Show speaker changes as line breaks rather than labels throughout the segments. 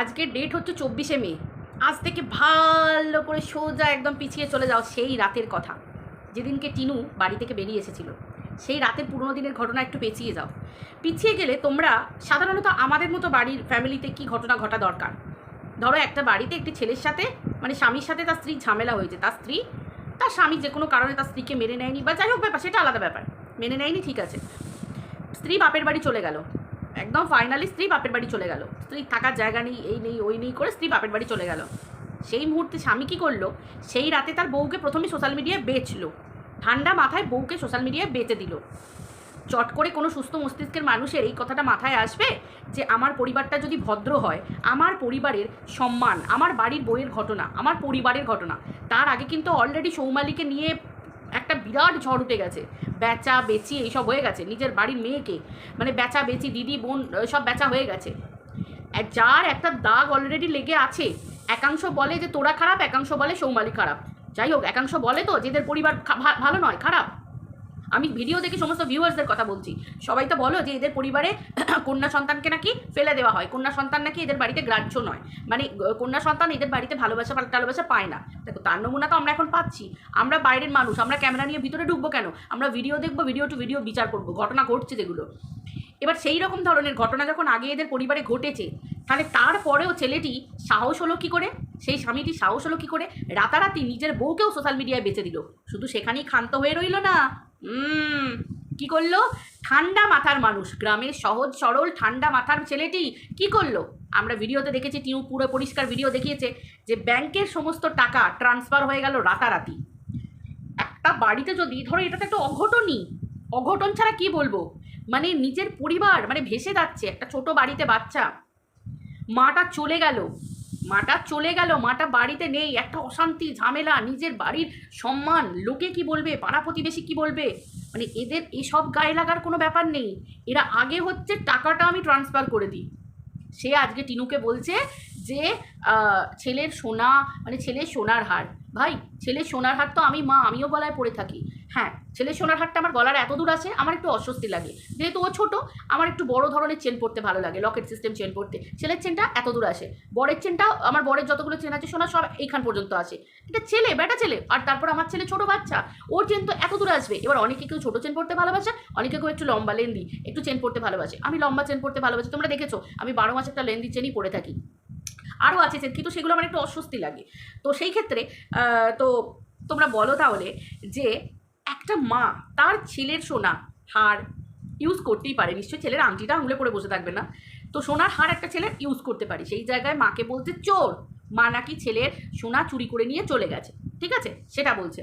আজকে ডেট হচ্ছে চব্বিশে মে। আজ থেকে ভালো করে সোজা একদম পিছিয়ে চলে যাও সেই রাতের কথা। যেদিনকে টিনু বাড়ি থেকে বেরিয়ে এসেছিল, সেই রাতের পুরোনো দিনের ঘটনা একটু পেছিয়ে যাও। পিছিয়ে গেলে তোমরা সাধারণত আমাদের মতো বাড়ির ফ্যামিলিতে কি ঘটনা ঘটা দরকার? ধরো একটা বাড়িতে একটি ছেলের সাথে মানে স্বামীর সাথে তার স্ত্রী ঝামেলা হয়েছে। তার স্ত্রী, তার স্বামী যে কোনো কারণে তার স্ত্রীকে মেনে নেয়নি বা যাই হোক ব্যাপার, সেটা আলাদা ব্যাপার। মেনে নেয়নি, ঠিক আছে। স্ত্রী বাপের বাড়ি চলে গেল। একদম ফাইনালি স্ত্রী বাপের বাড়ি চলে গেল। স্ত্রী থাকার জায়গা নেই, এই নেই, ওই নেই করে স্ত্রী বাপের বাড়ি চলে গেল। সেই মুহূর্তে স্বামী কী করল? সেই রাতে তার বউকে প্রথমে সোশ্যাল মিডিয়ায় বেচলো। ঠান্ডা মাথায় বউকে সোশ্যাল মিডিয়ায় বেচে দিল। চট করে কোনো সুস্থ মস্তিষ্কের মানুষের এই কথাটা মাথায় আসবে যে, আমার পরিবারটা যদি ভদ্র হয়, আমার পরিবারের সম্মান, আমার বাড়ির বইয়ের ঘটনা, আমার পরিবারের ঘটনা, তার আগে কিন্তু অলরেডি সৌমালিকে নিয়ে একটা বিরাট ঝড় উঠে গেছে। বেচা বেচি এইসব হয়ে গেছে, নিজের বাড়ির মেয়েকে মানে বেচা বেচি দিদি, বোন, সব বেচা হয়ে গেছে। যার একটা দাগ অলরেডি লেগে আছে। একাংশ বলে যে তোরা খারাপ, একাংশ বলে সৌমালি খারাপ। যাই হোক, একাংশ বলে তো যেদের পরিবার ভালো নয়, খারাপ। আমি ভিডিও দেখে সমস্ত ভিউয়ার্সদের কথা বলছি। সবাই তো বলো যে এদের পরিবারে কন্যা সন্তানকে নাকি ফেলে দেওয়া হয়। কন্যা সন্তান নাকি এদের বাড়িতে গ্রাহ্য নয়। মানে কন্যা সন্তান এদের বাড়িতে ভালোবাসা টালোবাসা পায় না। দেখো, তার নমুনা তো আমরা এখন পাচ্ছি। আমরা বাইরের মানুষ, আমরা ক্যামেরা নিয়ে ভিতরে ঢুকবো কেন? আমরা ভিডিও দেখব ভিডিও টু ভিডিও বিচার করব। ঘটনা ঘটছে যেগুলো। এবার সেই রকম ধরনের ঘটনা যখন আগে এদের পরিবারে ঘটেছে, তাহলে তারপরেও ছেলেটি সাহস হলো কী করে? সেই স্বামীটি সাহস হলো কী করে? রাতারাতি নিজের বউকেও সোশ্যাল মিডিয়ায় বেঁচে দিল। শুধু সেখানেই ক্ষান্ত হয়ে রইল না। কি করল? ঠান্ডা মাথার মানুষ, গ্রামের সহজ সরল ঠান্ডা মাথার ছেলেটি কি করল? আমরা ভিডিওতে দেখেছি, টিউ পুরো পরিষ্কার ভিডিও দেখিয়েছে যে ব্যাংকের সমস্ত টাকা ট্রান্সফার হয়ে গেল রাতারাতি। একটা বাড়িতে যদি, ধরো এটা তো একটা অঘটনই, অঘটন ছাড়া কি বলব? মানে নিজের পরিবার মানে ভেসে যাচ্ছে, একটা ছোট বাড়িতে বাচ্চা। মাটা চলে গেল, মাটা চলে গেল, মাটা বাড়িতে নেই, একটা অশান্তি, ঝামেলা, নিজের বাড়ির সম্মান, লোকে কি বলবে, পাড়া প্রতিবেশী কি বলবে? মানে এদের এসব গায়ে লাগার কোনো ব্যাপার নেই। এরা আগে হচ্ছে টাকাটা আমি ট্রান্সফার করে দিই। সে আজকে টিনুকে বলছে যে ছেলের সোনা মানে ছেলের সোনার হার। ভাই, ছেলের সোনার হার তো আমি মা, আমিও গলায় পড়ে থাকি। হ্যাঁ ছেলে সোনার হারটা আমার গলার এত দূর আছে, আমার একটু অস্বস্তি লাগে। যেহেতু ও ছোটো, আমার একটু বড় ধরনের চেন পড়তে ভালো লাগে লকেট সিস্টেম চেন পড়তে ছেলের চেনটা এত দূর আসে। বরের চেনটা আমার বরের যতগুলো চেন আছে, সোনা সব এইখান পর্যন্ত আসে। এটা ছেলে, বেটা ছেলে, আর তারপর আমার ছেলে ছোট বাচ্চা, ওর চেন তো এত দূর আসবে। এবার অনেকে কেউ ছোটো চেন পড়তে ভালোবাসে, অনেকে কেউ একটু লম্বা লেন্দি একটু চেন পড়তে ভালোবাসে। আমি লম্বা চেন পড়তে ভালোবাসি, তোমরা দেখেছ, আমি বারো মাস একটা লেন্দি চেনই পরে থাকি। আরও আছে চেন কিন্তু সেগুলো আমার একটু অস্বস্তি লাগে। তো সেই ক্ষেত্রে তো তোমরা বলো তাহলে যে একটা মা, তার ছেলের সোনা, হার ইউজ করতেই পারে। নিশ্চয়ই ছেলের আংটিটা আঙুলে পরে বসে থাকবে না। তো সোনার হার একটা ছেলের ইউজ করতে পারি। সেই জায়গায় মাকে বলছে, চোর, মা নাকি ছেলের সোনা চুরি করে নিয়ে চলে গেছে। ঠিক আছে? সেটা বলছে।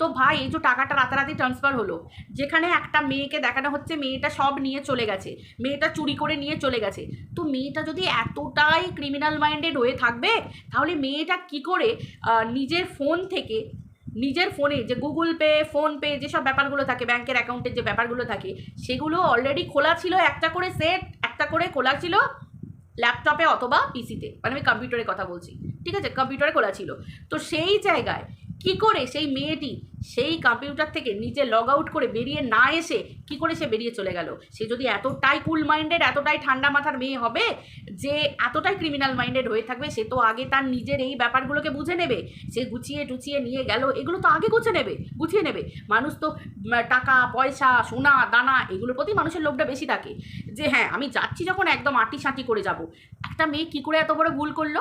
তো ভাই, এই যে টাকাটা রাতারাতি ট্রান্সফার হলো, যেখানে একটা মেয়েকে দেখানো হচ্ছে, মেয়েটা সব নিয়ে চলে গেছে, মেয়েটা চুরি করে নিয়ে চলে গেছে। তো মেয়েটা যদি এতটাই ক্রিমিনাল মাইন্ডেড হয়ে থাকবে, তাহলে মেয়েটা কি করে নিজের ফোন থেকে নিজের ফোনে যে গুগল পে ফোনপে যেসব ব্যাপারগুলো থাকে ব্যাংকের অ্যাকাউন্টের যে ব্যাপারগুলো থাকে, সেগুলো অলরেডি খোলা ছিল, একটা করে সেট একটা করে খোলা ছিল ল্যাপটপে অথবা পিসিতে মানে আমি কম্পিউটারে কথা বলছি। ঠিক আছে? কম্পিউটারে খোলা ছিল। তো সেই জায়গায় কি করে সেই মেয়েটি সেই কম্পিউটার থেকে নিজে লগ আউট করে বেরিয়ে না এসে কি করে সে বেরিয়ে চলে গেল? সে যদি এতটাই কুল মাইন্ডেড এতটাই ঠান্ডা মাথার মেয়ে হবে যে এতটাই ক্রিমিনাল মাইন্ডেড হয়ে থাকবে, সে তো আগে তার নিজের এই ব্যাপারগুলোকে বুঝে নেবে। সে গুছিয়ে টুচিয়ে নিয়ে গেল, এগুলো তো আগে গুছিয়ে নেবে গুছিয়ে নেবে। মানুষ তো টাকা, পয়সা, সোনা, দানা এগুলোর প্রতি মানুষের লোভটা বেশি থাকে। যে হ্যাঁ আমি যাচ্ছি যখন একদম আটি সাঁটি করে যাব। একটা মেয়ে কী করে এত বড় ভুল করল?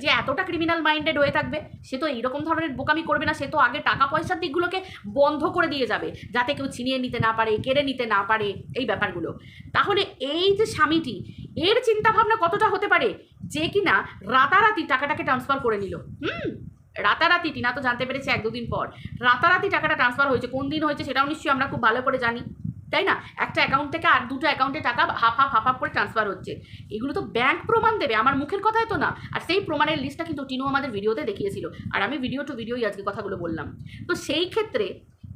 যে এতটা ক্রিমিনাল মাইন্ডেড হয়ে থাকবে, সে তো এইরকম ধরনের বোকামি করবে না, সে তো আগে টাকা পয়সার দিকগুলোকে বন্ধ করে দিয়ে যাবে, যাতে কেউ ছিনিয়ে নিতে না পারে, কেড়ে নিতে না পারে, এই ব্যাপারগুলো। তাহলে এই যে স্বামীটি, এর চিন্তাভাবনা কতটা হতে পারে? যে কিনা রাতারাতি টাকাটাকে ট্রান্সফার করে নিল। হুম? রাতারাতি, টিনা তো জানতে পেরেছে এক দুদিন পর। রাতারাতি টাকাটা ট্রান্সফার হয়েছে, কোন দিন হয়েছে সেটাও নিশ্চয়ই আমরা খুব ভালো করে জানি। তাই না? একটা অ্যাকাউন্ট থেকে আর দুটো অ্যাকাউন্টে টাকা হাফ হাফ হাফ হাফ করে ট্রান্সফার হচ্ছে। এগুলো তো ব্যাংক প্রমাণ দেবে, আমার মুখের কথাই তো না। আর সেই প্রমাণের লিস্টটা কিন্তু টিনু আমাদের ভিডিওতে দেখিয়েছিল। আর আমি ভিডিও টু ভিডিওই আজকে কথাগুলো বললাম। তো সেই ক্ষেত্রে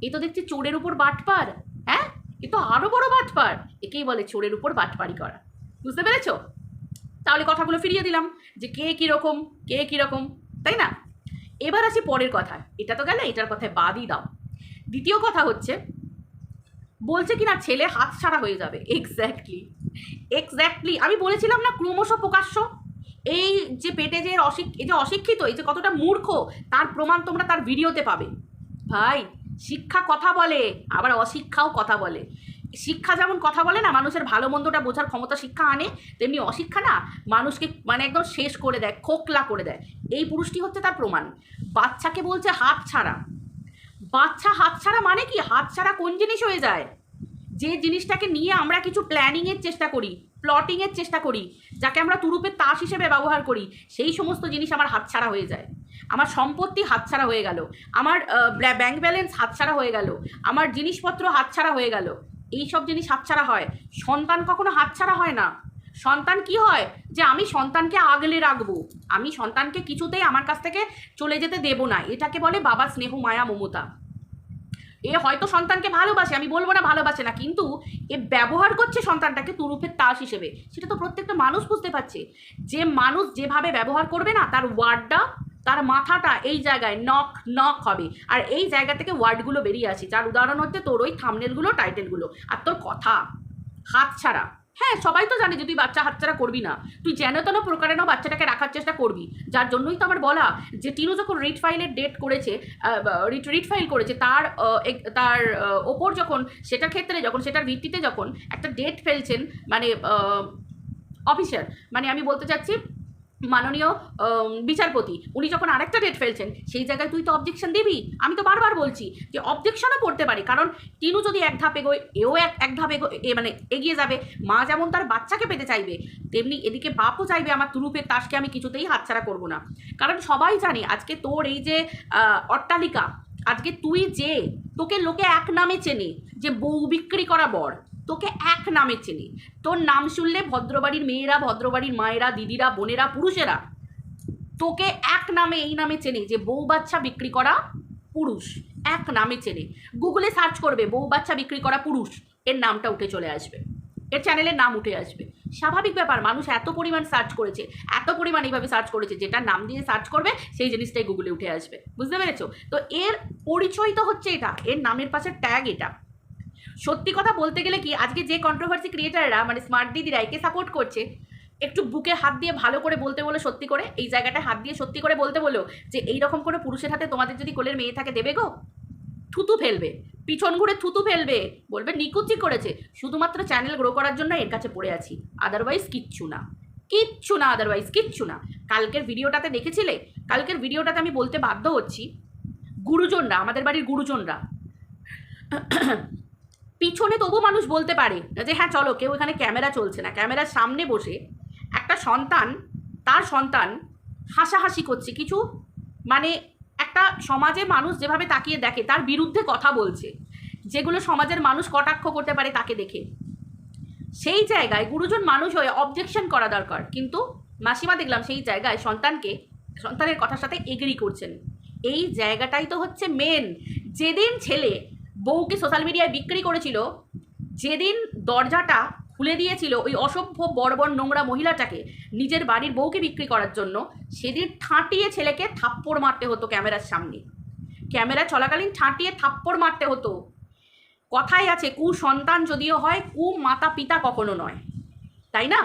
এ তো দেখছি চোরের উপর বাটপার হ্যাঁ? এ তো আরও বড় বাটপার। একেই বলে চোরের উপর বাটপারি করা। বুঝতে পেরেছ? তাহলে কথাগুলো ফিরিয়ে দিলাম যে কে কীরকম কে কীরকম, তাই না? এবার আসি পরের কথা এটা তো গেলে এটার কথায় বাদই দাও। দ্বিতীয় কথা হচ্ছে বলছে কি না ছেলে হাত ছাড়া হয়ে যাবে। এক্স্যাক্টলি এক্স্যাক্টলি আমি বলেছিলাম না, ক্রমশ প্রকাশ্য। এই যে পেটে যে অশিক এই যে অশিক্ষিত, এই যে কতটা মূর্খ, তার প্রমাণ তোমরা তার ভিডিওতে পাবে। ভাই, শিক্ষা কথা বলে, আবার অশিক্ষাও কথা বলে। শিক্ষা যেমন কথা বলে না, মানুষের ভালো মন্দটা বোঝার ক্ষমতা শিক্ষা আনে, তেমনি অশিক্ষা না, মানুষকে মানে একদম শেষ করে দেয়, খোকলা করে দেয়। এই পুরুষটি হচ্ছে তার প্রমাণ। বাচ্চাকে বলছে হাত ছাড়া। বাচ্চা হাত ছাড়া মানে কি? হাত ছাড়া কোন জিনিস হয়ে যায়? যে জিনিসটাকে নিয়ে আমরা কিছু প্ল্যানিংয়ের চেষ্টা করি প্লটিংয়ের চেষ্টা করি, যাকে আমরা তুরুপের তাস হিসেবে ব্যবহার করি, সেই সমস্ত জিনিস আমার হাতছাড়া হয়ে যায়। আমার সম্পত্তি হাতছাড়া হয়ে গেল। আমার ব্যাংক ব্যালেন্স হাতছাড়া হয়ে গেল। আমার জিনিসপত্র হাতছাড়া হয়ে গেল। এই সব জিনিস হাতছাড়া হয়। সন্তান কখনো হাতছাড়া হয় না। সন্তান কি হয়? যে আমি সন্তানকে আগলে রাখব। আমি সন্তানকে কিছুতেই আমার কাছ থেকে চলে যেতে দেব না। এটাকে বলে বাবা স্নেহ মায়া মমতা। এ হয়তো সন্তানকে ভালোবাসে, আমি বলব না ভালোবাসে না, কিন্তু এ ব্যবহার করছে সন্তানটাকে তুরুপের তাস হিসেবে। সেটা তো প্রত্যেকটা মানুষ বুঝতে পারছে। যে মানুষ যেভাবে ব্যবহার করবে না, তার ওয়ার্ডটা, তার মাথাটা এই জায়গায় নক নক হবে। আর এই জায়গা থেকে ওয়ার্ডগুলো বেরিয়ে আসে। যার উদাহরণ হচ্ছে তোর ওই থামনেলগুলো, টাইটেলগুলো। আর তোর কথা, হাত ছাড়া। হ্যাঁ সবাই তো জানে যে তুই বাচ্চা হাতছাড়া করবি না। তুই যেন তেন প্রকারেণ বাচ্চাটাকে রাখার চেষ্টা করবি। যার জন্যই তো আমার বলা যে টিনু যখন রিট ফাইলের ডেট করেছে রিট রিট ফাইল করেছে, তার তার ওপর যখন, সেটার ক্ষেত্রে যখন, সেটার ভিত্তিতে যখন একটা ডেট ফেলছেন মানে অফিসার মানে আমি বলতে চাচ্ছি মাননীয় বিচারপতি, উনি যখন আরেকটা ডেট ফেলছেন, সেই জায়গায় তুই তো অবজেকশন দিবি। আমি তো বারবার বলছি যে অবজেকশনও করতে পারি, কারণ টিনু যদি এক ধাপ এগোয়, এও এক এক ধাপ এগো এ মানে এগিয়ে যাবে। মা যেমন তার বাচ্চাকে পেতে চাইবে, তেমনি এদিকে বাপও চাইবে আমার তুরুপের তাসকে আমি কিছুতেই হাতছাড়া করব না। কারণ সবাই জানে আজকে তোর এই যে অট্টালিকা, আজকে তুই যে, তোকে লোকে এক নামে চেনে যে বউ বিক্রি করা বর। তোকে এক নামে চেনে। তোর নাম শুনলে ভদ্রবাড়ির মেয়েরা, ভদ্রবাড়ির মায়েরা, দিদিরা, বোনেরা, পুরুষেরা তোকে এক নামে, এই নামে চেনে যে বউ বাচ্চা বিক্রি করা পুরুষ। এক নামে চেনে। গুগলে সার্চ করবে বউ বাচ্চা বিক্রি করা পুরুষ। এর নামটা উঠে চলে আসবে। এর চ্যানেলের নাম উঠে আসবে। স্বাভাবিক ব্যাপার, মানুষ এত পরিমাণ সার্চ করেছে, এত পরিমাণ এইভাবে সার্চ করেছে যেটা নাম দিয়ে সার্চ করবে, সেই জিনিসটাই গুগলে উঠে আসবে। বুঝতে পেরেছ? তো এর পরিচয় তো হচ্ছে এটা। এর নামের পাশে ট্যাগ এটা। সত্যি কথা বলতে গেলে কি, আজকে যে কন্ট্রোভার্সি ক্রিয়েটাররা মানে স্মার্ট দিদিরা একে সাপোর্ট করছে, একটু বুকে হাত দিয়ে ভালো করে বলতে বলো সত্যি করে, এই জায়গাটায় হাত দিয়ে সত্যি করে বলতে বলো যে এই রকম করে পুরুষের হাতে তোমাদের যদি কোলের মেয়ে থাকে দেবে গো? থুতু ফেলবে, পিছন ঘুরে থুতু ফেলবে, বলবে নিকুচি করেছে, শুধুমাত্র চ্যানেল গ্রো করার জন্য এর কাছে পড়ে আছি আদারওয়াইজ কিচ্ছু না কিচ্ছু না আদারওয়াইজ কিচ্ছু না। কালকের ভিডিওটাতে দেখেছিলে? কালকের ভিডিওটাতে আমি বলতে বাধ্য হচ্ছি, গুরুজনরা, আমাদের বাড়ির গুরুজনরা পিছনে তবু মানুষ বলতে পারে যে হ্যাঁ চলো, কেউ এখানে ক্যামেরা চলছে না। ক্যামেরার সামনে বসে একটা সন্তান, তার সন্তান হাসাহাসি করছে। কিছু মানে একটা সমাজে মানুষ যেভাবে তাকিয়ে দেখে, তার বিরুদ্ধে কথা বলছে। যেগুলো সমাজের মানুষ কটাক্ষ করতে পারে তাকে দেখে। সেই জায়গায় গুরুজন মানুষ হয়ে অবজেকশন করা দরকার। কিন্তু মাসিমা দেখলাম সেই জায়গায় সন্তানকে, সন্তানের কথার সাথে এগ্রি করছেন। এই জায়গাটাই তো হচ্ছে মেন যেদিন ছেলে বউকে সোশ্যাল মিডিয়ায় বিক্রি করেছিল, যেদিন দরজাটা খুলে দিয়েছিল ওই অসভ্য বর্বর নোংরা মহিলাটাকে নিজের বাড়ির বউকে বিক্রি করার জন্য, সেদিন ঠাঁটিয়ে ছেলেকে থাপ্পড় মারতে হতো ক্যামেরার সামনে। ক্যামেরা চলাকালীন ঠাঁটিয়ে থাপ্পড় মারতে হতো। কথাই আছে কু সন্তান যদিও হয় কু মাতা পিতা কখনো নয়। তাই না?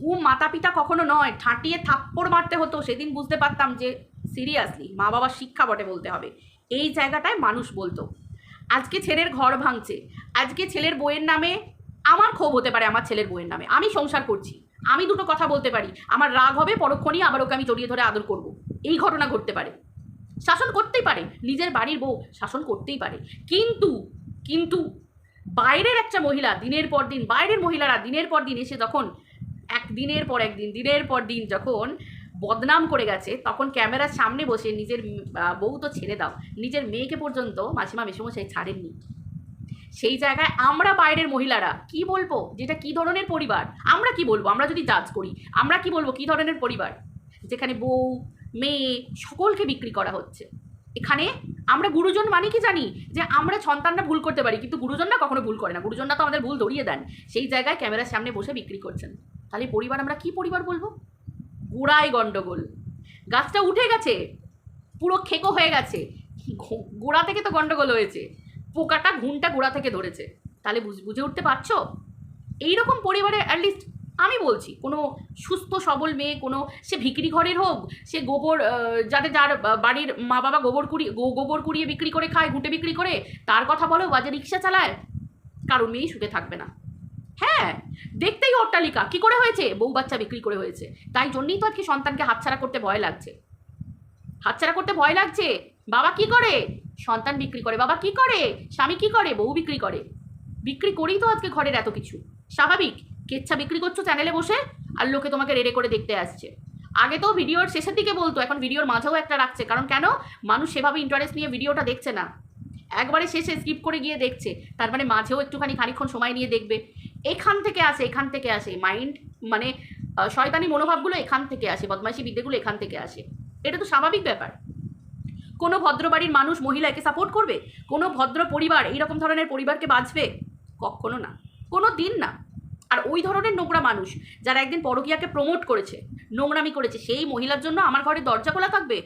কু মাতা পিতা কখনো নয়, ঠাঁটিয়ে থাপ্পড় মারতে হতো, সেদিন বুঝতে পারতাম যে সিরিয়াসলি মা বাবার শিক্ষা বটে বলতে হবে। এই জায়গাটায় মানুষ বলতো। আজকে ছেলের ঘর ভাঙছে। আজকে ছেলের বইয়ের নামে আমার ক্ষোভ হতে পারে আমার ছেলের বইয়ের নামে। আমি সংসার করছি। আমি দুটো কথা বলতে পারি। আমার রাগ হবে পরক্ষণই আবার ওকে আমি জড়িয়ে ধরে আদর করব। এই ঘটনা ঘটতে পারে। শাসন করতেই পারে। নিজের বাড়ির বউ শাসন করতেই পারে। কিন্তু কিন্তু বাইরের একটা মহিলা দিনের পর দিন, বাইরের মহিলারা দিনের পর দিন এসে যখন, এক দিনের পর একদিন, দিনের পর দিন যখন বদনাম করে গেছে, তখন ক্যামেরার সামনে বসে নিজের বউ তো ছেড়ে দাও, নিজের মেয়েকে পর্যন্ত মাসিমা মেসমশাই ছাড়েননি। সেই জায়গায় আমরা বাইরের মহিলারা কি বলব? যেটা কি ধরনের পরিবার? আমরা কি বলব? আমরা যদি জাজ করি, আমরা কি বলব কি ধরনের পরিবার? যেখানে বউ, মেয়ে সকলকে বিক্রি করা হচ্ছে। এখানে আমরা গুরুজন মানে কি জানি? যে আমরা সন্তানরা ভুল করতে পারি, কিন্তু গুরুজনরা কখনো ভুল করে না। গুরুজনরা তো আমাদের ভুল ধরিয়ে দেন। সেই জায়গায় ক্যামেরার সামনে বসে বিক্রি করছেন। তাহলে পরিবার আমরা কি পরিবার বলব? গোড়ায় গন্ডগোল। গাছটা উঠে গেছে, পুরো খেকো হয়ে গেছে। গোড়া থেকে তো গন্ডগোল হয়েছে। পোকাটা ঘুনটা গোড়া থেকে ধরেছে। তাহলে বুঝ- উঠতে পারছ? এইরকম পরিবারে অ্যাটলিস্ট আমি বলছি, কোনো সুস্থ সবল মেয়ে, কোনো সে ভিকরি ঘরের হোক, সে গোবর যাতে যার বাড়ির মা বাবা গোবর কুড়িয়ে গোবর কুড়িয়ে বিক্রি করে খায়, ঘুঁটে বিক্রি করে, তার কথা বলো, বা যে রিক্সা চালায় কারও মেয়েই সুখে থাকবে না। হ্যাঁ দেখতেই অট্টালিকা। কি করে হয়েছে? বউ বাচ্চা বিক্রি করে হয়েছে। তাই জন্যই তো আজকে সন্তানকে হাতছাড়া করতে ভয় লাগছে। হাতছাড়া করতে ভয় লাগছে? বাবা কি করে? সন্তান বিক্রি করে। বাবা কি করে? স্বামী কি করে? বউ বিক্রি করে। বিক্রি করেই তো আজকে ঘরের এত কিছু। স্বাভাবিক? কেচ্ছা বিক্রি করছ চ্যানেলে বসে? আর লোকে তোমাকে রেড়ে করে দেখতে আসছে। আগে তো ভিডিওর শেষের দিকে বলতো, এখন ভিডিওর মাঝেও একটা রাখছে। কারণ কেন? মানুষ সেভাবে ইন্টারেস্ট নিয়ে ভিডিওটা দেখছে না। একবারে শেষে স্কিপ করে গিয়ে দেখছে। তার মানে মাঝেও একটুখানি খানিক্ষণ সময় নিয়ে দেখবে। এখান থেকে আসে, এখান থেকে আসে। মাইন্ড মানে শয়তানি মনোভাবগুলো এখান থেকে আসে, বদমাইশি বিদ্যেগুলো এখান থেকে আসে। এটা তো স্বাভাবিক ব্যাপার। কোনো ভদ্র বাড়ির মানুষ মহিলাকে সাপোর্ট করবে? কোনো ভদ্র পরিবার এইরকম ধরনের পরিবারকে বাঁচবে? কখনো না। কোনো দিন না। আর ওই ধরনের নোংরা মানুষ যারা একদিন পরকিয়াকে প্রমোট করেছে, নোংরামি করেছে, সেই মহিলার জন্য আমার ঘরে দরজা খোলা থাকবে?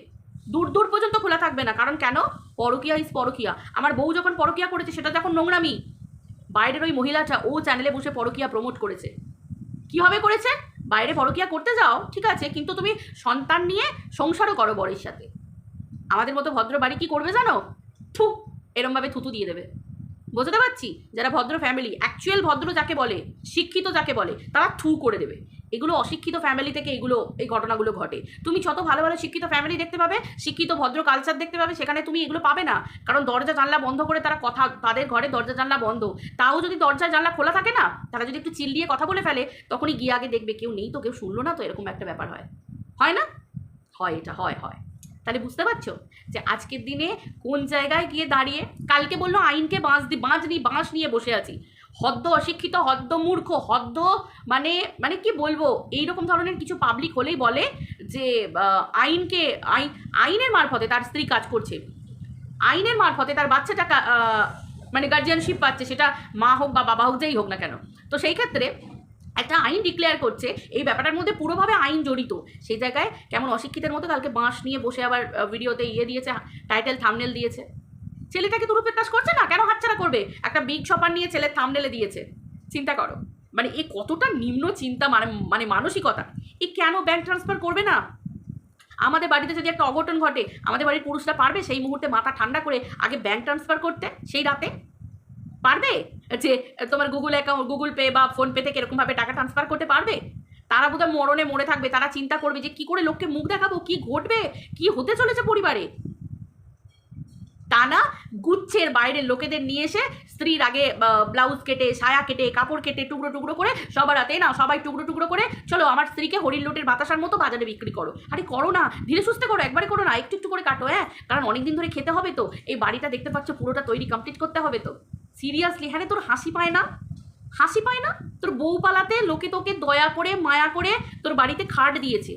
দূর দূর পর্যন্ত খোলা থাকবে না। কারণ কেন? পরকিয়া ইজ পরকিয়া। আমার বউ যখন পরকিয়া করেছে, সেটা যখন নোংরামি। বাইরের ওই মহিলাটা, ও চ্যানেলে বসে পরকিয়া প্রমোট করেছে। কীভাবে করেছে? বাইরে পরকিয়া করতে যাও, ঠিক আছে, কিন্তু তুমি সন্তান নিয়ে সংসারও করো বরের সাথে। আমাদের মতো ভদ্র বাড়ি কি করবে জানো? থু, এরমভাবে থুতু দিয়ে দেবে। বুঝতে পারছি? যারা ভদ্র ফ্যামিলি অ্যাকচুয়াল ভদ্র যাকে বলে, শিক্ষিত যাকে বলে, তারা থু করে দেবে। এগুলো অশিক্ষিত ফ্যামিলি থেকে এগুলো, এই ঘটনাগুলো ঘটে। তুমি যত ভালো ভালো শিক্ষিত ফ্যামিলি দেখতে পাবে, শিক্ষিত ভদ্র কালচার দেখতে পাবে, সেখানে তুমি এগুলো পাবে না। কারণ দরজা জানলা বন্ধ করে তারা কথা, তাদের ঘরে দরজা জানলা বন্ধ। তাও যদি দরজা জানলা খোলা থাকে না, তারা যদি একটু চিল্লিয়ে কথা বলে ফেলে, তখনই গিয়ে আগে দেখবে কেউ নেই তো কেউ শুনলো না তো, এরকম একটা ব্যাপার হয়। হয় না? হয় এটা, হয় হয়। তাহলে বুঝতে পারছ যে আজকের দিনে কোন জায়গায় গিয়ে দাঁড়িয়ে, কালকে বলল আইনকে বাঁশ দি বাঁশ নিয়ে বাঁশ নিয়ে বসে আছি। হদ্দ অশিক্ষিত, হদ্দ মূর্খ, হদ্দ মানে মানে কি বলব? এইরকম ধরনের কিছু পাবলিক হলেই বলে যে আইনকে আইন আইনের মারফতে তার স্ত্রী কাজ করছে। আইনের মারফতে তার বাচ্চাটা মানে গার্জিয়ানশিপ পাচ্ছে, সেটা মা হোক বা বাবা হোক, যেই হোক না কেন। তো সেই ক্ষেত্রে একটা আইন ডিক্লেয়ার করছে, এই ব্যাপারটার মধ্যে পুরোভাবে আইন জড়িত। সেই জায়গায় কেমন অশিক্ষিতের মতো কালকে বাঁশ নিয়ে বসে আবার ভিডিওতে ইয়ে দিয়েছে টাইটেল থামনেল দিয়েছে। ছেলেটাকে তুরুপের করছে না? কেন হাতছাড়া করবে? একটা বিগ শপার নিয়ে ছেলে থামনেলে দিয়েছে। চিন্তা করো। মানে এ কতটা নিম্ন চিন্তা মানে মানে মানসিকতা। এ কেন ব্যাংক ট্রান্সফার করবে না? আমাদের বাড়িতে যদি একটা অঘটন ঘটে, আমাদের বাড়ির পুরুষরা পারবে সেই মুহূর্তে মাথা ঠান্ডা করে আগে ব্যাংক ট্রান্সফার করতে? সেই রাতে? পারবে? যে তোমার গুগল অ্যাকাউন্ট গুগল পে বা ফোনপে থেকে এরকমভাবে টাকা ট্রান্সফার করতে পারবে? তারা বোধহয় মরণে মরে থাকবে। তারা চিন্তা করবে যে কি করে লোককে মুখ দেখাবো? কি ঘটবে? কি হতে চলেছে পরিবারে? তা না গুচ্ছের বাইরের লোকেদের নিয়ে এসে স্ত্রীর আগে ব্লাউজ কেটে, সায়া কেটে, কাপড় কেটে, টুকরো টুকরো করে সবার হাতে না সবাই টুকরো টুকরো করে, চলো আমার স্ত্রীকে হরিণ লোটের বাতাসার মতো বাজারে বিক্রি করো। আরে করো না, ধীরে সুস্থে করো, একবারে করো না, একটু একটু করে কাটো হ্যাঁ? কারণ অনেকদিন ধরে খেতে হবে তো, এই বাড়িটা দেখতে পাচ্ছ পুরোটা তৈরি কমপ্লিট করতে হবে তো। সিরিয়াসলি হ্যাঁ তোর হাসি পায় না? হাসি পায় না? তোর বউ পালাতে লোকে তোকে দয়া করে, মায়া করে তোর বাড়িতে খাট দিয়েছে।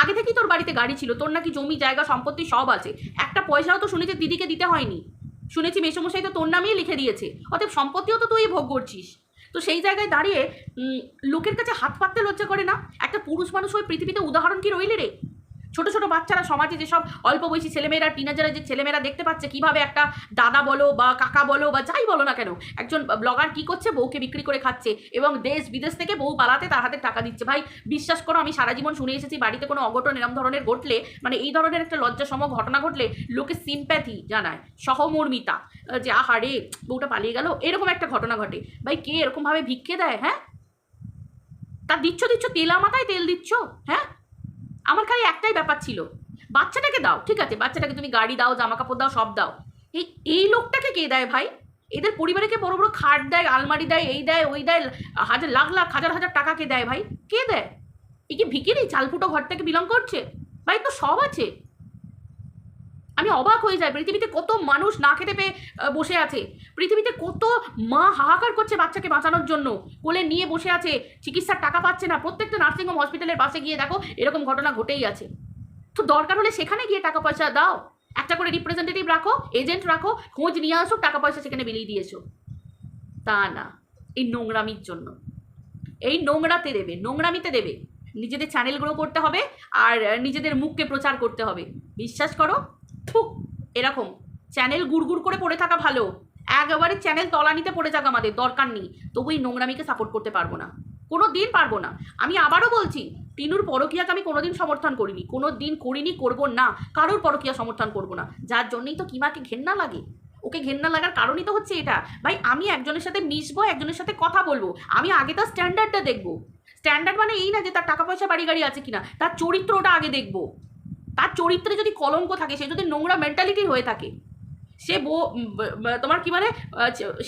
আগে থেকেই তোর বাড়িতে গাড়ি ছিল, তোর নাকি জমি, জায়গা, সম্পত্তি সব আছে। একটা পয়সাও তো শুনেছি দিদিকে দিতে হয়নি। শুনেছি মেসমশাই তো তোর নামেই লিখে দিয়েছে। অতএব সম্পত্তিও তো তুই ভোগ করছিস। তো সেই জায়গায় দাঁড়িয়ে লোকের কাছে হাত পাততে লজ্জা করে না? একটা পুরুষ মানুষ ওই পৃথিবীতে উদাহরণ কি রইলে রে? ছোট ছোট বাচ্চারা সমাজে যেসব অল্প বয়সী ছেলেমেয়েরা টিনেজারা যে ছেলেমেয়েরা দেখতে পাচ্ছে, কীভাবে একটা দাদা বলো বা কাকা বলো বা যাই বলো না কেন, একজন ব্লগার কি করছে? বউকে বিক্রি করে খাচ্ছে এবং দেশ, বিদেশ থেকে বউ পালাতে তার হাতে টাকা দিচ্ছে। ভাই, বিশ্বাস করো, আমি সারা জীবন শুনে এসেছি, বাড়িতে কোনো অঘটন এরম ধরনের ঘটলে মানে এই ধরনের একটা লজ্জাসম ঘটনা ঘটলে লোকে সিম্প্যাথি জানায়, সহমর্মিতা, যে আহারে বউটা পালিয়ে গেল, এরকম একটা ঘটনা ঘটে। ভাই, কে এরকমভাবে ভিক্ষে দেয় হ্যাঁ? তা দিচ্ছ দিচ্ছ, তেলা মাথায় তেল দিচ্ছ হ্যাঁ? আমার খালি একটাই ব্যাপার ছিল, বাচ্চাটাকে দাও, ঠিক আছে? বাচ্চাটাকে তুমি গাড়ি দাও জামা কাপড় দাও, সব দাও। এই এই লোকটাকে কে দেয় ভাই? এদের পরিবারকে বড় বড় খাট দেয়, আলমারি দেয়, এই দেয়, ওই দেয়, হাজার, লাখ লাখ, হাজার হাজার টাকা কে দেয় ভাই? কে দেয়? এ কি ভিকিরি? চালফুটো ঘরটাকে বিলং করছে? ভাই, তো সব আছে। আমি অবাক হয়ে যাই, পৃথিবীতে কত মানুষ না খেতে পেয়ে বসে আছে? পৃথিবীতে কত মা হাহাকার করছে বাচ্চাকে বাঁচানোর জন্য? কোলে নিয়ে বসে আছে, চিকিৎসার টাকা পাচ্ছে না, প্রত্যেকটা নার্সিংহোম হসপিটালের পাশে গিয়ে দেখো, এরকম ঘটনা ঘটেই আছে। তো দরকার হলে সেখানে গিয়ে টাকা পয়সা দাও। একটা করে রিপ্রেজেন্টেটিভ রাখো এজেন্ট রাখো, খোঁজ নিয়ে আসো, টাকা পয়সা সেখানে বিলিয়ে দিয়েছ। তা না, এই নোংরামির জন্য। এই নোংরাতে দেবে, নোংরামিতে দেবে। নিজেদের চ্যানেল গ্রো করতে হবে, আর নিজেদের মুখকে প্রচার করতে হবে। বিশ্বাস করো থুক, এরকম। চ্যানেল গুড়গুড় করে পড়ে থাকা ভালো। একেবারে চ্যানেল তলানিতে পড়ে যাক আমাদের, দরকার নেই। তবু এই নোংরামিকে সাপোর্ট করতে পারব না। কোনো দিন পারব না। আমি আবারও বলছি, টিনুর পরকিয়াকে আমি কোনোদিন সমর্থন করিনি। কোনো দিন করিনি, করব না। কারোর পরকিয়া সমর্থন করব না। যার জন্যই তো কিমাকে ঘেন্না লাগে। ওকে ঘেন্না লাগার কারণই তো হচ্ছে এটা। ভাই, আমি একজনের সাথে মিশবো, একজনের সাথে কথা বলব। আমি আগে তার স্ট্যান্ডার্ডটা দেখব। স্ট্যান্ডার্ড মানে এই না যে তার টাকা পয়সা বাড়ি গাড়ি আছে কিনা, তার চরিত্রটা আগে দেখব। তার চরিত্রে যদি কলঙ্ক থাকে, সে যদি নোংরা মেন্টালিটির হয়ে থাকে, সে বউ তোমার কি মানে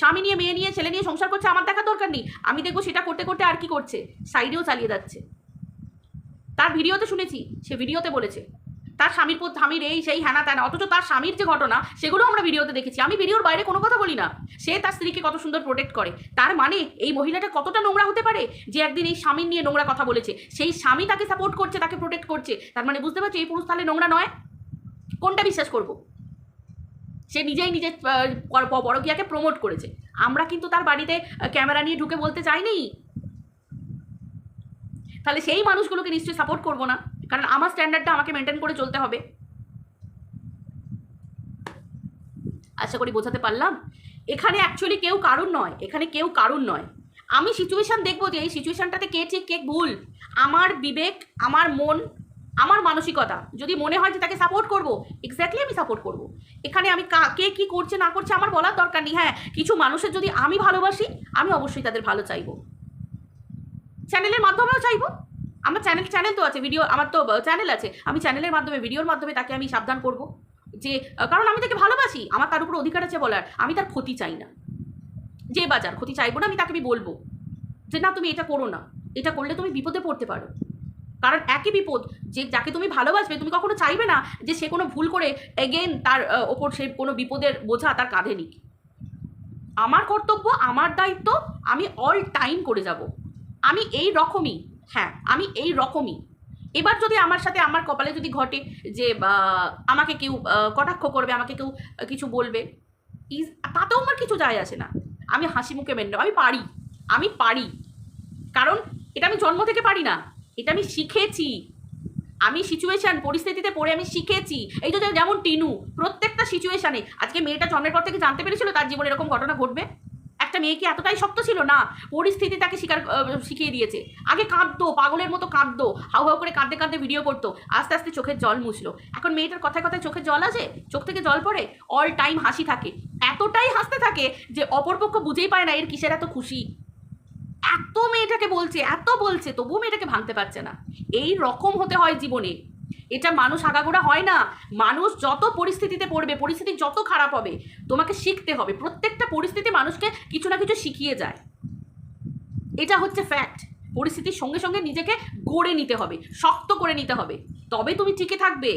স্বামী নিয়ে, মেয়ে নিয়ে, ছেলে নিয়ে সংসার করছে, আমার দেখা দরকার নেই। আমি দেখব সেটা করতে করতে আর কি করছে? সাইডেও চালিয়ে যাচ্ছে। তার ভিডিওতে শুনেছি, সে ভিডিওতে বলেছে তার স্বামীর পর স্বামীর এই সেই হ্যানা ত্যানা অথচ তার স্বামীর যে ঘটনা সেগুলো আমরা ভিডিওতে দেখেছি। আমি ভিডিওর বাইরে কোনো কথা বলি না। সে তার স্ত্রীকে কত সুন্দর প্রোটেক্ট করে। তার মানে এই মহিলাটা কতটা নোংরা হতে পারে? যে একদিন এই স্বামীর নিয়ে নোংরা কথা বলেছে। সেই স্বামী তাকে সাপোর্ট করছে তাকে প্রোটেক্ট করছে। তার মানে বুঝতে পারছ এই পুরুষ তাহলে নোংরা নয়? কোনটা বিশ্বাস করব? সে নিজেই নিজের আহ, পর- প্রমোট করেছে। আমরা কিন্তু তার বাড়িতে ক্যামেরা নিয়ে ঢুকে বলতে চাইনি। তাহলে সেই মানুষগুলোকে নিশ্চয়ই সাপোর্ট করব না। কারণ আমার স্ট্যান্ডার্ডটা আমাকে মেনটেন করে চলতে হবে। আশা করি বোঝাতে পারলাম? এখানে অ্যাকচুয়ালি কেউ কারুর নয়, এখানে কেউ কারুর নয়। আমি সিচুয়েশান দেখব যে এই সিচুয়েশানটাতে কে ঠিক, কে ভুল। আমার বিবেক, আমার মন, আমার মানসিকতা। যদি মনে হয় যে তাকে সাপোর্ট করব এক্স্যাক্টলি আমি সাপোর্ট করব। এখানে আমি কা- কে করছে, না করছে আমার বলার দরকার নেই। হ্যাঁ কিছু মানুষের যদি আমি ভালোবাসি, আমি অবশ্যই তাদের ভালো চাইব। চ্যানেলের মাধ্যমেও চাইব। আমার চ্যানেল চ্যানেল তো আছে ভিডিও আমার তো চ্যানেল আছে। আমি চ্যানেলের মাধ্যমে ভিডিওর মাধ্যমে তাকে আমি সাবধান করব। যে কারণ আমি তাকে ভালোবাসি, আমার তার উপর অধিকার আছে বলার। আমি তার ক্ষতি চাই না। যে বাজার ক্ষতি চাইব না, আমি তাকে আমি বলব যে, না, তুমি এটা করো না। এটা করলে তুমি বিপদে পড়তে পারো। কারণ একই বিপদ, যে, যাকে তুমি ভালোবাসবে, তুমি কখনো চাইবে না যে, সে কোনো ভুল করে এগেন তার ওপর সে কোনো বিপদের বোঝা তার কাঁধে নিক। আমার কর্তব্য, আমার দায়িত্ব, আমি অল টাইম করে যাব। আমি এই রকমই হ্যাঁ আমি এই রকমই। এবার যদি আমার সাথে, আমার কপালে যদি ঘটে যে আমাকে কেউ কটাক্ষ করবে, আমাকে কেউ কিছু বলবে, ইজ, তাতেও আমার কিছু যায় আসে না। আমি হাসি মুখে মেনে। আমি পারি। আমি পারি। কারণ এটা আমি জন্ম থেকে পারি না। এটা আমি শিখেছি। আমি সিচুয়েশান পরিস্থিতিতে পড়ে আমি শিখেছি। এই তো যেমন টিনু, প্রত্যেকটা সিচুয়েশানে আজকে মেয়েটা জন্মের পর থেকে জানতে পেরেছিল তার জীবনে এরকম ঘটনা ঘটবে? একটা মেয়ে কি এতটাই শক্ত ছিল না, পরিস্থিতি তাকে শিকার শিখিয়ে দিয়েছে। আগে কাঁদতো, পাগলের মতো কাঁদতো, হাউ হাউ করে কাঁদতে কাঁদতে ভিডিও করতো, আস্তে আস্তে চোখের জল মুছলো। এখন মেয়েটার কথায় কথায় চোখে জল আসে চোখ থেকে জল পড়ে? অল টাইম হাসি থাকে। এতটাই হাসতে থাকে যে অপরপক্ষ বুঝেই পায় না এর কিসের এত খুশি। এত মেয়েটাকে বলছে, এত বলছে, তবুও মেয়েটাকে ভাঙতে পারছে না। এই রকম হতে হয় জীবনে। এটা মানুষ আগাগোড়া হয় না। মানুষ যত পরিস্থিতিতে পড়বে, পরিস্থিতি যত খারাপ হবে, তোমাকে শিখতে হবে। প্রত্যেকটা পরিস্থিতি মানুষকে কিছু না কিছু শিখিয়ে যায়। এটা হচ্ছে ফ্যাক্ট পরিস্থিতির সঙ্গে সঙ্গে নিজেকে গড়ে নিতে হবে, শক্ত করে নিতে হবে। তবে তুমি টিকে থাকবে।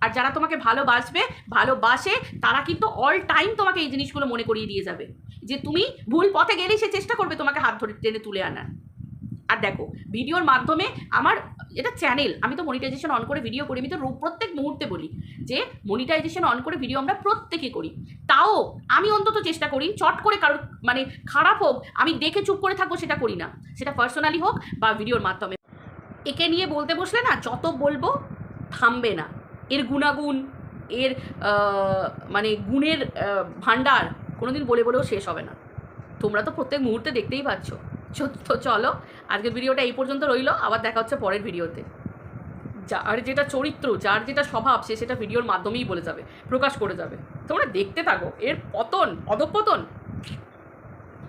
আর যারা তোমাকে ভালোবাসবে, ভালোবাসে, তারা কিন্তু অল টাইম তোমাকে এই জিনিসগুলো মনে করিয়ে দিয়ে যাবে। যে তুমি ভুল পথে গেলেই সে চেষ্টা করবে তোমাকে হাত ধরে টেনে তুলে আনার। আর দেখো ভিডিওর মাধ্যমে আমার এটা চ্যানেল আমি তো মনিটাইজেশন অন করে ভিডিও করি, আমি তো প্রত্যেক মুহূর্তে বলি যে মনিটাইজেশন অন করে ভিডিও আমরা প্রত্যেকে করি। তাও আমি অন্তত চেষ্টা করি, চট করে কারোর মানে খারাপ হোক, আমি দেখে চুপ করে থাকব সেটা করি না। সেটা পার্সোনালি হোক বা ভিডিওর মাধ্যমে। একে নিয়ে বলতে বসলে না, যত বলব থামবে না। এর গুণাগুণ, এর মানে গুণের ভাণ্ডার কোনোদিন বলে বলেও শেষ হবে না। তোমরা তো প্রত্যেক মুহূর্তে দেখতেই পাচ্ছ। তো চলো, আজকের ভিডিওটা এই পর্যন্ত রইল, আবার দেখা হচ্ছে পরের ভিডিওতে। যার যেটা চরিত্র, যার যেটা স্বভাব, সে সেটা ভিডিওর মাধ্যমেই বলে যাবে, প্রকাশ করে যাবে। তোমরা দেখতে থাকো, এর পতন, অধপতন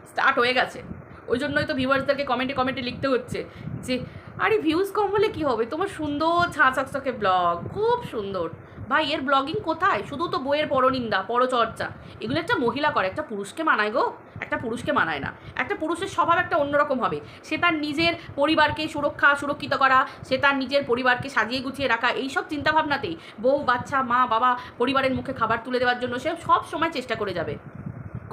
স্টার্ট হয়ে গেছে। ওই জন্যই তো ভিউয়ার্সদেরকে কমেন্টে কমেন্টে লিখতে হচ্ছে যে, আরে ভিউজ কম হলে কি হবে? তোমার সুন্দর চকচকে ব্লগ খুব সুন্দর। ভাই, এর ব্লগিং কোথায়? শুধু তো বইয়ের পরনিন্দা, পরচর্চা। এগুলো একটা মহিলা করে, একটা পুরুষকে মানায় গো। একটা পুরুষকে মানায় না। একটা পুরুষের স্বভাব একটা অন্যরকম হবে। সে তার নিজের পরিবারকে সুরক্ষা, সুরক্ষিত করা, সে তার নিজের পরিবারকে সাজিয়ে গুছিয়ে রাখা, এইসব চিন্তাভাবনাতেই বউ, বাচ্চা, মা, বাবা পরিবারের মুখে খাবার তুলে দেওয়ার জন্য সে সব সময় চেষ্টা করে যাবে।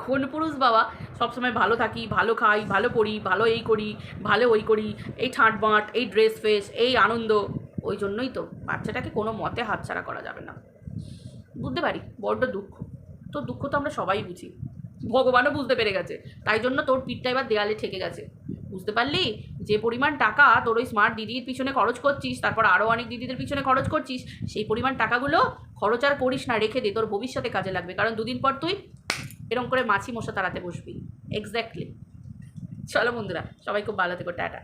কোন পুরুষ বাবা সবসময় ভালো থাকি, ভালো খাই, ভালো পড়ি ভালো এই করি, ভালো ওই করি, এই ঠাঁট বাঁট এই ড্রেস ফেস এই আনন্দ। ওই জন্যই তো বাচ্চাটাকে কোনো মতে হাতছাড়া করা যাবে না। বুঝতে পারি, বড্ড দুঃখ। তো দুঃখ তো আমরা সবাই বুঝি। ভগবানও বুঝতে পেরে গেছে। তাই জন্য তোর পিঠটা এবার দেয়ালে ঠেকে গেছে। বুঝতে পারলি? যে পরিমাণ টাকা তোর ওই স্মার্ট দিদির পিছনে খরচ করছিস, তারপর আরও অনেক দিদিদের পিছনে খরচ করছিস, সেই পরিমাণ টাকাগুলো খরচ আর করিস না, রেখে দে, তোর ভবিষ্যতে কাজে লাগবে। কারণ দুদিন পর তুই এরকম করে মাছি মশা তাড়াতে বসবি। এক্স্যাক্টলি চলো বন্ধুরা, সবাই খুব ভালো থেকো, টাটা।